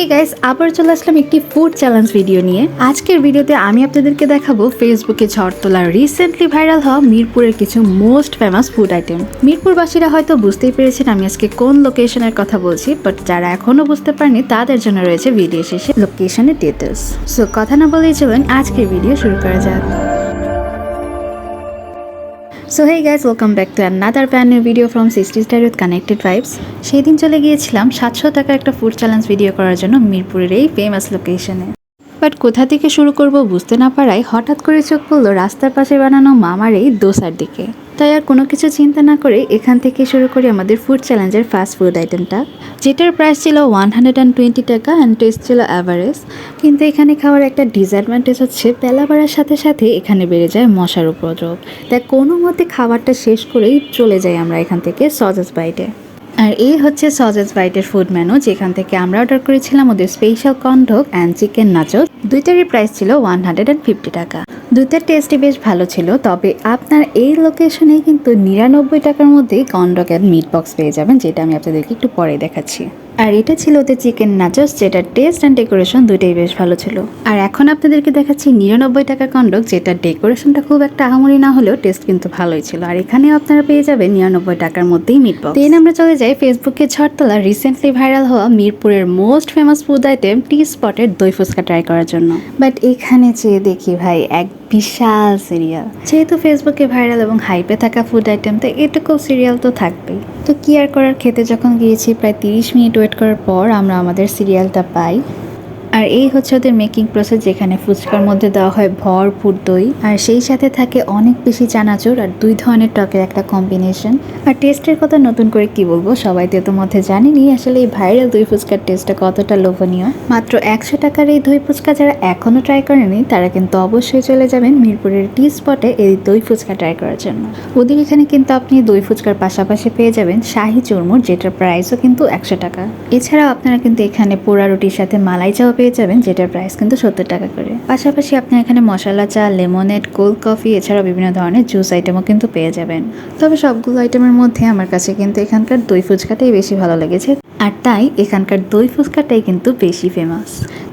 Hey guys আবার চলে আসলাম একটি ফুড চ্যালেঞ্জ ভিডিও নিয়ে। আজকের ভিডিওতে আমি আপনাদেরকে দেখাবো ফেসবুকে ঝড় তোলা রিসেন্টলি ভাইরাল হওয়া মিরপুরের কিছু মোস্ট ফেমাস ফুড আইটেম মিরপুরবাসীরা হয়তো বুঝতেই পেরেছেন আমি আজকে কোন লোকেশনের কথা বলছি বাট যারা এখনও বুঝতে পারেনি তাদের জন্য রয়েছে ভিডিও শেষে লোকেশনের ডিটেলস সো কথা না বলেই চলুন আজকের ভিডিও শুরু করা যাক। So hey guys welcome back to another প্যানের video from sixty star with connected vibes সেই দিন চলে গিয়েছিলাম সাতশো টাকার একটা ফুড চ্যালেঞ্জ ভিডিও করার জন্য মিরপুরের এই ফেমাস লোকেশনে বাট কোথা থেকে শুরু করব বুঝতে না পারায় হঠাৎ করে চোখ পড়ল রাস্তার পাশে বানানো মামার এই দোসার দিকে। তাই আর কোনো কিছু চিন্তা না করে এখান থেকে শুরু করি আমাদের ফুড চ্যালেঞ্জের ফাস্ট ফুড আইটেমটা যেটার প্রাইস ছিল ওয়ান হান্ড্রেড অ্যান্ড টোয়েন্টি টাকা অ্যান্ড টেস্ট ছিল অ্যাভারেজ কিন্তু এখানে খাওয়ার একটা ডিসঅ্যাডভান্টেজ হচ্ছে, বেলা বাড়ার সাথে সাথে এখানে বেড়ে যায় মশার উপদ্রব। তাই কোনো মতে খাবারটা শেষ করেই চলে যাই আমরা এখান থেকে সজেস বাইটে আর এই হচ্ছে সজেস বাইটের ফুড মেনু যেখান থেকে আমরা অর্ডার করেছিলাম ওদের স্পেশাল কন্ডক অ্যান্ড চিকেন নাচো দুইটারই প্রাইস ছিল ওয়ান হান্ড্রেড অ্যান্ড ফিফটি টাকা। দুইটার টেস্টই বেশ ভালো ছিল, তবে আপনার এই লোকেশনে কিন্তু নিরানব্বই টাকার মধ্যে কনডকের মিট বক্স পেয়ে যাবেন, যেটা আমি আপনাদেরকে একটু পরে দেখাচ্ছি। আর এটা ছিল ওদের চিকেন নাচস যেটার টেস্ট অ্যান্ড ডেকোরেশন দুইটাই বেশ ভালো ছিল। আর এখন আপনাদেরকে দেখাচ্ছি নিরানব্বই টাকা কন্ডক যেটার ডেকোরেশনটা খুব একটা আহামরি না হলেও টেস্ট কিন্তু ভালোই ছিল। আর এখানেও আপনারা পেয়ে যাবেন নিরানব্বই টাকার মধ্যেই মিট বক্স দেন আমরা চলে যাই ফেসবুকে ছড়তলা রিসেন্টলি ভাইরাল হওয়া মিরপুরের most famous food item tea স্পটের দই ফুচকা ট্রাই করার জন্য। বাট এখানে চেয়ে দেখি ভাই এক বিশাল সিরিয়াল যেহেতু ফেসবুকে ভাইরাল এবং হাইপে থাকা ফুড আইটেম তো এটুকু সিরিয়াল তো থাকবেই। তো কি আর করার? খেতে যখন গিয়েছি, প্রায় তিরিশ মিনিট ওয়েট করার পর আমরা আমাদের সিরিয়ালটা পাই। আর এই হচ্ছে ওদের মেকিং প্রসেস যেখানে ফুচকার মধ্যে দেওয়া হয় ভরপুর দই। আর সেই সাথে থাকে অনেক বেশি চানাচুর আর দুই ধরনের টকের একটা কম্বিনেশন আর টেস্টের কথা নতুন করে কি বলব? সবাই তো এত মধ্যে জানিনি আসলে এই ভাইরাল দই ফুচকার টেস্টটা কতটা লোভনীয়। মাত্র একশো টাকার এই দই ফুচকা যারা এখনও ট্রাই করেনি, তারা কিন্তু অবশ্যই চলে যাবেন মিরপুরের টি স্পটে এই দই ফুচকা ট্রাই করার জন্য। ওদের এখানে কিন্তু আপনি দই ফুচকার পাশাপাশি পেয়ে যাবেন শাহি চুরমুর, যেটার প্রাইসও কিন্তু একশো টাকা। এছাড়াও আপনারা কিন্তু এখানে পোড়া রুটির সাথে মালাই চাও পেয়ে যাবেন, যেটার প্রাইস কিন্তু সত্তর টাকা করে। পাশাপাশি আপনি এখানে মশলা চা লেমনেড কোল্ড কফি এছাড়াও বিভিন্ন ধরনের জুস আইটেমও কিন্তু পেয়ে যাবেন। তবে সবগুলো আইটেমের মধ্যে আমার কাছে কিন্তু এখানকার দই ফুচকাটাই বেশি ভালো লেগেছে। আর তাই এখানকার দই ফুচকাটাই কিন্তু বেশি ফেমাস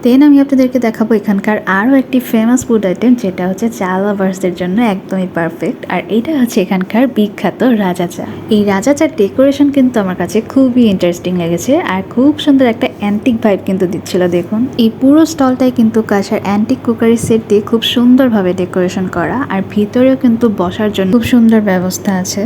দেন আমি আপনাদেরকে দেখাবো এখানকার আরও একটি ফেমাস ফুড আইটেম যেটা হচ্ছে চা লাভার্সদের জন্য একদমই পারফেক্ট আর এটা হচ্ছে এখানকার বিখ্যাত রাজা চা। এই রাজা চার ডেকোরেশন কিন্তু আমার কাছে খুবই ইন্টারেস্টিং লেগেছে আর খুব সুন্দর একটা অ্যান্টিক ভাইব কিন্তু দিচ্ছিল, দেখুন। এই পুরো স্টলটাই কিন্তু কাঁসার অ্যান্টিক কুকারি সেট দিয়ে খুব সুন্দরভাবে ডেকোরেশন করা, আর ভিতরেও কিন্তু বসার জন্য খুব সুন্দর ব্যবস্থা আছে।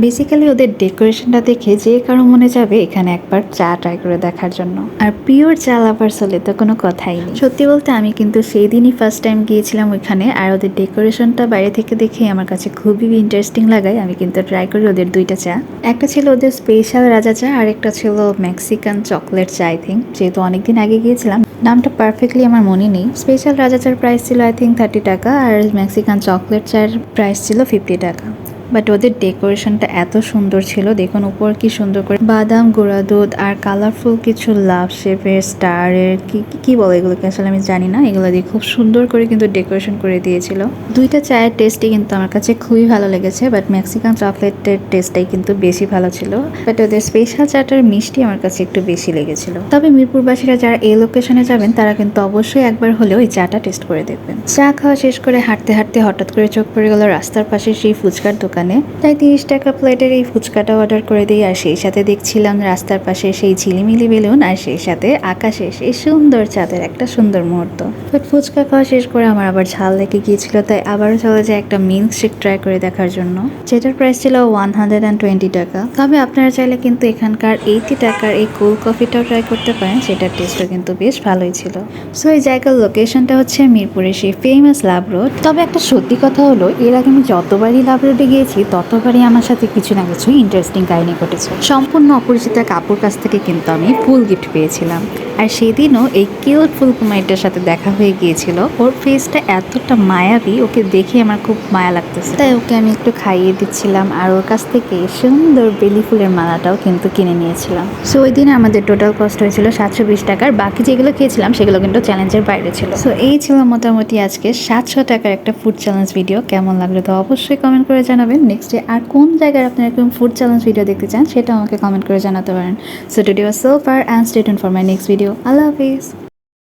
বেসিক্যালি ওদের ডেকোরেশনটা দেখে যে কারও মনে যাবে এখানে একবার চা ট্রাই করে দেখার জন্য। আর পিওর চা লাভার্স হলে তো কোনো কথাই নেই। সত্যি বলতে, আমি কিন্তু সেই দিনই ফার্স্ট টাইম গিয়েছিলাম ওইখানে, আর ওদের ডেকোরেশনটা বাইরে থেকে দেখে আমার কাছে খুবই ইন্টারেস্টিং লাগায়। আমি কিন্তু ট্রাই করি ওদের দুইটা চা। একটা ছিল ওদের স্পেশাল রাজা চা, আর একটা ছিল মেক্সিকান চকলেট চা আই থিঙ্ক যেহেতু অনেকদিন আগে গিয়েছিলাম। নামটা পারফেক্টলি আমার মনে নেই। স্পেশাল রাজা চার প্রাইস ছিল আই থিঙ্ক থার্টি টাকা, আর মেক্সিকান চকলেট চার প্রাইস ছিল ফিফটি টাকা। বাট ওদের ডেকোরেশনটা এত সুন্দর ছিল। দেখুন উপর কি সুন্দর করে বাদাম, গুঁড়া দুধ আর কালারফুল কিছু লাভ শেপের, স্টারের, কি, কি- বলে এগুলোকে? আসলে আমি জানি না। এগুলো দিয়ে খুব সুন্দর করে কিন্তু ডেকোরেশন করে দিয়েছিল। দুইটা চায়ের টেস্টই কিন্তু আমার কাছে খুবই ভালো লেগেছে, বাট মেক্সিকান চকলেটের টেস্টটাই কিন্তু বেশি ভালো ছিল। বাট ওদের স্পেশাল চাটার মিষ্টি আমার কাছে একটু বেশি লেগেছিল। তবে মিরপুরবাসীরা যারা এই লোকেশনে যাবেন, তারা কিন্তু অবশ্যই একবার হলেও এই চাটা টেস্ট করে দেখবেন। চা খাওয়া শেষ করে হাঁটতে হাঁটতে হঠাৎ করে চোখ পড়ে গেল রাস্তার পাশে সেই ফুচকার দোকানে। তাই তিরিশ টাকা প্লেটের এই ফুচকাটা অর্ডার করে দিই। আর সেই সাথে দেখছিলাম রাস্তার পাশে সেই ঝিলিমিলি বেলুন আর সেই সাথে আকাশে সেই সুন্দর চাঁদের একটা সুন্দর মুহূর্ত। বাট ফুচকা খাওয়া শেষ করে আমার আবার ঝাল লেগে গিয়েছিল, তাই আবারও চলে যায় একটা মিল্ক শেক ট্রাই করে দেখার জন্য। যেটার প্রাইস ছিল ওয়ান হান্ড্রেড অ্যান্ড টোয়েন্টি টাকা। তবে আপনারা চাইলে কিন্তু এখানকার এইটি টাকার এই কোল্ড কফিটাও ট্রাই করতে পারেন, সেটার টেস্টও কিন্তু বেশ ভালোই ছিল। সো এই জায়গার লোকেশনটা হচ্ছে মিরপুরের সেই ফেমাস লাভ রোড তবে একটা সত্যি কথা হলো, এর আগে আমি যতবারই লাভ রোডে গিয়েছি ততবারই আমার সাথে কিছু না কিছু ইন্টারেস্টিং কাহিনী ঘটেছে। সম্পূর্ণ অপরিচিত কাপুর কাছ থেকে কিন্তু আমি ফুল গিফট পেয়েছিলাম। আর সেদিনও এই কিউট ফুলকুমারিটার সাথে দেখা হয়ে গিয়েছিল। ওর ফেসটা এতটা মায়াবী, ওকে দেখে আমার খুব মায়া লাগতেছে। তাই ওকে আমি একটু খাইয়ে দিচ্ছিলাম আর ওর কাছ থেকে সুন্দর বেলি ফুলের মালাটাও কিন্তু কিনে নিয়েছিলাম। সো ওই দিন আমাদের টোটাল কস্ট হয়েছিল সাতশো বিশ টাকার। বাকি যেগুলো খেয়েছিলাম, সেগুলো কিন্তু চ্যালেঞ্জের বাইরে ছিল। সো এই ছিল মোটামুটি আজকে সাতশো টাকার একটা ফুড চ্যালেঞ্জ ভিডিও কেমন লাগল তো অবশ্যই কমেন্ট করে জানাবেন। জানাবেন নেক্সট ডে আর কোন জায়গায় আপনারা এরকম ফুড চ্যালেঞ্জ ভিডিও দেখতে চান সেটা আমাকে কমেন্ট করে জানাতে পারেন। So today was so far and state for my next video Allah Hafiz.